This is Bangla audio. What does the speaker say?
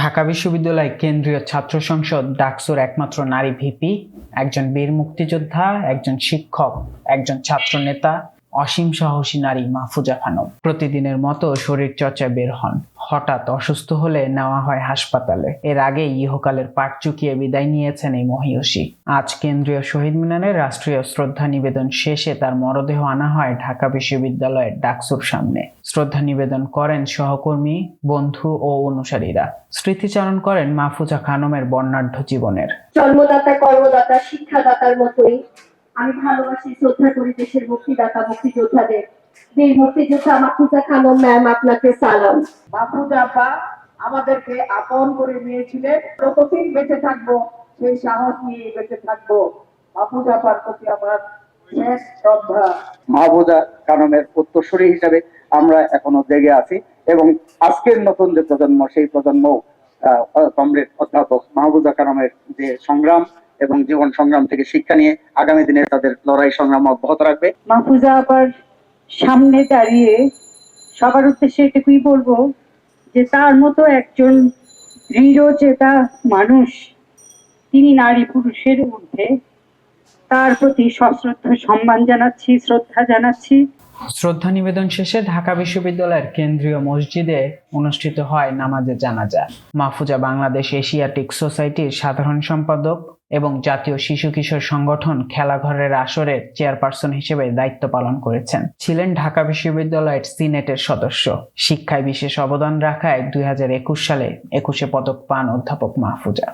ঢাকা বিশ্ববিদ্যালয় কেন্দ্রীয় ছাত্র সংসদ ডাকসুর একমাত্র নারী ভিপি, একজন বীর মুক্তিযোদ্ধা, একজন শিক্ষক, একজন ছাত্র নেতা, অসীম সাহসী নারী মাহফুজা খানম। প্রতিদিনের মতো শরীর চর্চায় বের হন। হঠাৎ অসুস্থ হলে নেওয়া হয় হাসপাতালে। এর আগে ইহকালের পাট চুকিয়ে বিদায় নিয়েছেন এই মহিয়সী। আজ কেন্দ্রীয় শহীদ মিনারে রাষ্ট্রীয় শ্রদ্ধা নিবেদন শেষে তার মরদেহ আনা হয় ঢাকা বিশ্ববিদ্যালয়ের ডাকসুর সামনে। শ্রদ্ধা নিবেদন করেন সহকর্মী, বন্ধু ও অনুসারীরা। স্মৃতিচারণ করেন মাহফুজা খানমের বর্ণাঢ্য জীবনের। জন্মদাতা, কর্মদাতা, শিক্ষাদাতার মতোই আমি ভালোবাসি শ্রদ্ধা করি দেশের মুক্তিদাতা মুক্তিযোদ্ধাদের। বীর মুক্তিযোদ্ধা মাহফুজা খানম ম্যাম আপনাকে সালাম। মাহফুজা আপা আমাদেরকে আপন করে নিয়েছিলেন। যতদিন বেঁচে থাকব সেই সাহস নিয়ে বেঁচে থাকব। মাহফুজা আপার প্রতি আমার শেষ শ্রদ্ধা। মাহবুদা কানমের উত্তরসূরি হিসাবে আমরা এখনও জেগে আছি এবং আজকের নতুন যে প্রজন্ম সেই প্রজন্ম কমরেড অধ্যাপক মাহবুদা কানমের যে সংগ্রাম এবং জীবন সংগ্রাম থেকে শিক্ষা নিয়ে আগামী দিনে তাদের লড়াই সংগ্রাম অব্যাহত রাখবে। মাহফুজা আবার সামনে দাঁড়িয়ে সবার উদ্দেশ্যে এটুকুই বলব যে তার মতো একজন দৃঢ় চেতা মানুষ তিনি নারী পুরুষের ঊর্ধ্বে তার প্রতি সশ্রদ্ধ সম্মান জানাচ্ছি শ্রদ্ধা জানাচ্ছি। শ্রদ্ধা নিবেদন শেষে ঢাকা বিশ্ববিদ্যালয়ের কেন্দ্রীয় মসজিদে অনুষ্ঠিত হয় নামাজে জানাজা। মাহফুজা বাংলাদেশ এশিয়াটিক সোসাইটির সাধারণ সম্পাদক এবং জাতীয় শিশু কিশোর সংগঠন খেলাঘরের আসরের চেয়ারপারসন হিসেবে দায়িত্ব পালন করেছেন। ছিলেন ঢাকা বিশ্ববিদ্যালয়ের সিনেটের সদস্য। শিক্ষায় বিশেষ অবদান রাখায় দুই হাজার একুশ সালে একুশে পদক পান অধ্যাপক মাহফুজা।